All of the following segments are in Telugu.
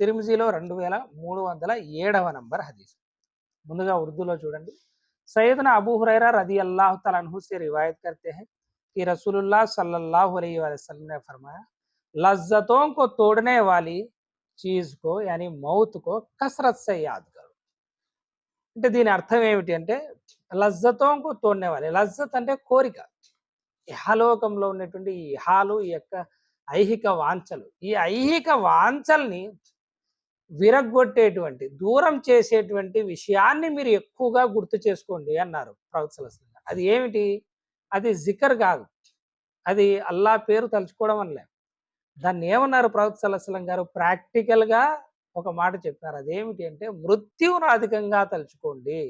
తిరుమిజీలో రెండు వేల మూడు వందల ఏడవ నంబర్ హదీస్ ముందుగా ఉర్దూలో చూడండి सैदना अबू हुरैरा रदी अल्लाह तआला अन्हु से रिवायत करते हैं कि रसूलुल्लाह सल्लल्लाहु अलैहि वसल्लम ने फरमाया लज्जतों को तोड़ने वाली चीज को यानी मौत को कसरत से याद करो అంటే దీని అర్థం ఏమిటి అంటే లజ్జతోంకు తోడనేవాలి లజ్జత్ అంటే కోరిక ఇహలోకంలో ఉన్నటువంటి ఈ ఇహాలు ఈ యొక్క ఐహిక వాంఛలు ఈ ఐహిక వాంఛల్ని విరగ్గొట్టేటువంటి దూరం చేసేటువంటి విషయాన్ని మీరు ఎక్కువగా గుర్తు చేసుకోండి అన్నారు ప్రవక్త అది ఏమిటి? అది జికర్ కాదు. అది అల్లా పేరు తలుచుకోవడం అనలే దాన్ని ఏమన్నారు ప్రవక్త సలస్లం గారు? ప్రాక్టికల్గా ఒక మాట చెప్పారు. అదేమిటి అంటే మృత్యువును అధికంగా తలుచుకోండి.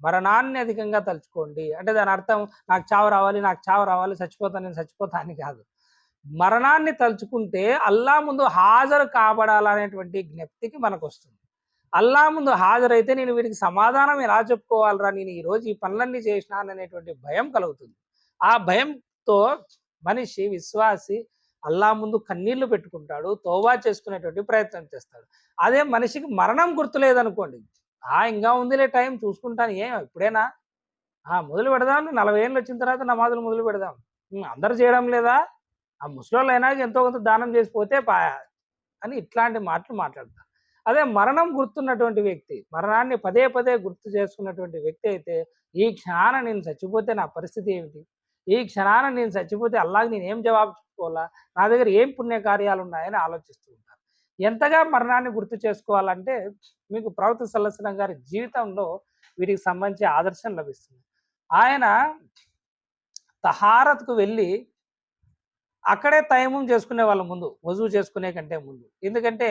మరణాన్ని అధికంగా తలుచుకోండి. అంటే దాని అర్థం నాకు చావు రావాలి నాకు చావు రావాలి చచ్చిపోతాను నేను చచ్చిపోతాను కాదు. మరణాన్ని తలుచుకుంటే అల్లా ముందు హాజరు కాబడాలనేటువంటి జ్ఞప్తికి మనకు వస్తుంది అల్లా ముందు హాజరైతే నేను వీరికి సమాధానం ఎలా చెప్పుకోవాలరా? నేను ఈ రోజు ఈ పనులన్నీ చేసినాననేటువంటి భయం కలుగుతుంది. ఆ భయంతో మనిషి విశ్వాసి అల్లా ముందు కన్నీళ్ళు పెట్టుకుంటాడు తోవా చేసుకునేటువంటి ప్రయత్నం చేస్తాడు. అదే మనిషికి మరణం గుర్తులేదనుకోండి. ఆ ఇంకా ఉందిలే టైం చూసుకుంటాను. ఏం ఇప్పుడేనా? ఆ మొదలు పెడదాం నలభై ఏళ్ళు వచ్చిన తర్వాత నమాజులు మొదలు పెడదాం. అందరు చేయడం లేదా? ఆ ముసలోళ్ళు అయినా ఎంతో కొంత దానం చేసిపోతే పాయ అని ఇట్లాంటి మాటలు మాట్లాడతారు. అదే మరణం గుర్తున్నటువంటి వ్యక్తి మరణాన్ని పదే పదే గుర్తు చేసుకున్నటువంటి వ్యక్తి అయితే ఈ క్షణాన నేను చచ్చిపోతే నా పరిస్థితి ఏమిటి? ఈ క్షణాన నేను చచ్చిపోతే అల్లాకి నేను ఏం జవాబు చెప్పుకోవాలా? నా దగ్గర ఏం పుణ్య కార్యాలు ఉన్నాయని ఆలోచిస్తూ ఉంటారు. ఎంతగా మరణాన్ని గుర్తు చేసుకోవాలంటే మీకు ప్రవక్త సల్లసనం గారి జీవితంలో వీటికి సంబంధించి ఆదర్శం లభిస్తుంది. ఆయన తహారత్కు వెళ్ళి అక్కడే తయమం చేసుకునే వాళ్ళ ముందు వజువు చేసుకునే కంటే ముందు. ఎందుకంటే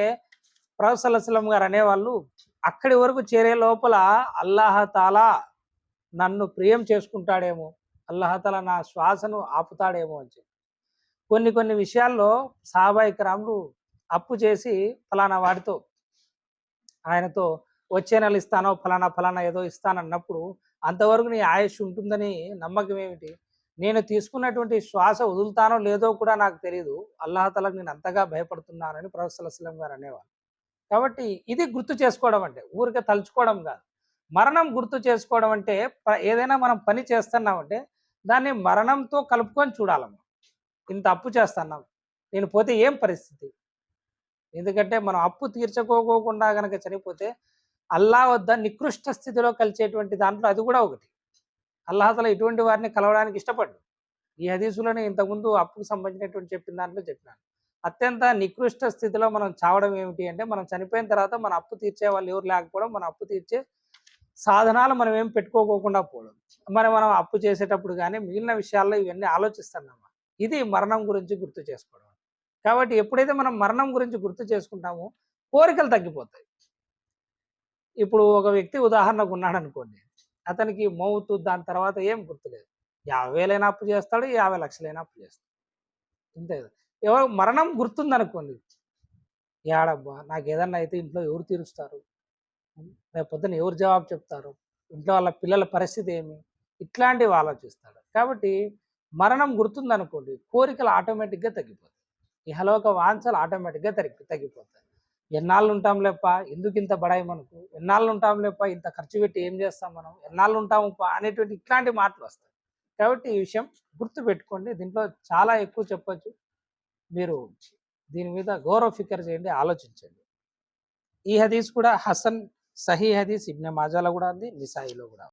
ప్రవక్త సల్లల్లాహు గారు అనేవాళ్ళు అక్కడి వరకు చేరే లోపల అల్లాహతాలా నన్ను ప్రియం చేసుకుంటాడేమో అల్లాహతాల నా శ్వాసను ఆపుతాడేమో అని చెప్పి. కొన్ని కొన్ని విషయాల్లో సాబాయిక రాములు అప్పు చేసి ఫలానా వాడితో ఆయనతో వచ్చే నెల ఇస్తానో ఫలానా ఫలానా ఏదో ఇస్తానన్నప్పుడు అంతవరకు నీ ఆయుష్ ఉంటుందని నమ్మకం ఏమిటి? నేను తీసుకున్నటువంటి శ్వాస వదులుతానో లేదో కూడా నాకు తెలియదు అల్లాహతలకు నేను అంతగా భయపడుతున్నానని ప్రొఫెసర్ గారు అనేవారు. కాబట్టి ఇది గుర్తు చేసుకోవడం అంటే ఊరికే తలుచుకోవడం కాదు. మరణం గుర్తు చేసుకోవడం అంటే ఏదైనా మనం పని చేస్తున్నామంటే దాన్ని మరణంతో కలుపుకొని చూడాలమ్మా. ఇంత అప్పు చేస్తున్నాం నేను పోతే ఏం పరిస్థితి? ఎందుకంటే మనం అప్పు తీర్చుకోకుండా కనుక చనిపోతే అల్లా వద్ద నికృష్ట స్థితిలో కలిసేటువంటి దాంట్లో అది కూడా ఒకటి. అల్లాహతల ఇటువంటి వారిని కలవడానికి ఇష్టపడ్డు. ఈ హదీసులోనే ఇంతకుముందు అప్పుకు సంబంధించినటువంటి చెప్పిన దాంట్లో చెప్పినాను. అత్యంత నికృష్ట స్థితిలో మనం చావడం ఏమిటి అంటే మనం చనిపోయిన తర్వాత మన అప్పు తీర్చే వాళ్ళు ఎవరు లేకపోవడం మన అప్పు తీర్చే సాధనాలు మనం ఏం పెట్టుకోకోకుండా పోవడం. మరి మనం అప్పు చేసేటప్పుడు కానీ మిగిలిన విషయాల్లో ఇవన్నీ ఆలోచిస్తున్నామా? ఇది మరణం గురించి గుర్తు చేసుకోవడం. కాబట్టి ఎప్పుడైతే మనం మరణం గురించి గుర్తు చేసుకుంటామో కోరికలు తగ్గిపోతాయి. ఇప్పుడు ఒక వ్యక్తి ఉదాహరణకు ఉన్నాడు అనుకోండి అతనికి మౌతు దాని తర్వాత ఏం గుర్తులేదు. యాభై వేలైనా అప్పు చేస్తాడు యాభై లక్షలైనా అప్పు చేస్తాడు. అంతే కదా. ఎవరు మరణం గుర్తుంది అనుకోండి ఏడబ్బా నాకు ఏదన్నా అయితే ఇంట్లో ఎవరు తీరుస్తారు? రేపు పొద్దున ఎవరు జవాబు చెప్తారు? ఇంట్లో వాళ్ళ పిల్లల పరిస్థితి ఏమి? ఇట్లాంటివి ఆలోచిస్తాడు. కాబట్టి మరణం గుర్తుందనుకోండి కోరికలు ఆటోమేటిక్గా తగ్గిపోతాయి. ఇహలోక వాంఛలు ఆటోమేటిక్గా తగ్గి తగ్గిపోతాయి. ఎన్నాళ్ళు ఉంటాంలేప్ప ఎందుకు ఇంత బడాయి మనకు? ఎన్నాళ్ళు ఉంటాంలేప్ప ఇంత ఖర్చు పెట్టి ఏం చేస్తాం మనం? ఎన్నాళ్ళు ఉంటాము అనేటువంటి ఇట్లాంటి మాటలు వస్తాయి. కాబట్టి ఈ విషయం గుర్తు పెట్టుకోండి దీంట్లో చాలా ఎక్కువ చెప్పచ్చు. మీరు దీని మీద గౌరవ ఫికర్ చేయండి ఆలోచించండి. ఈ హదీస్ కూడా హసన్ సహీ హదీస్ ఇబ్న మాజాలో కూడా ఉంది నిసాయిలో కూడా ఉంది.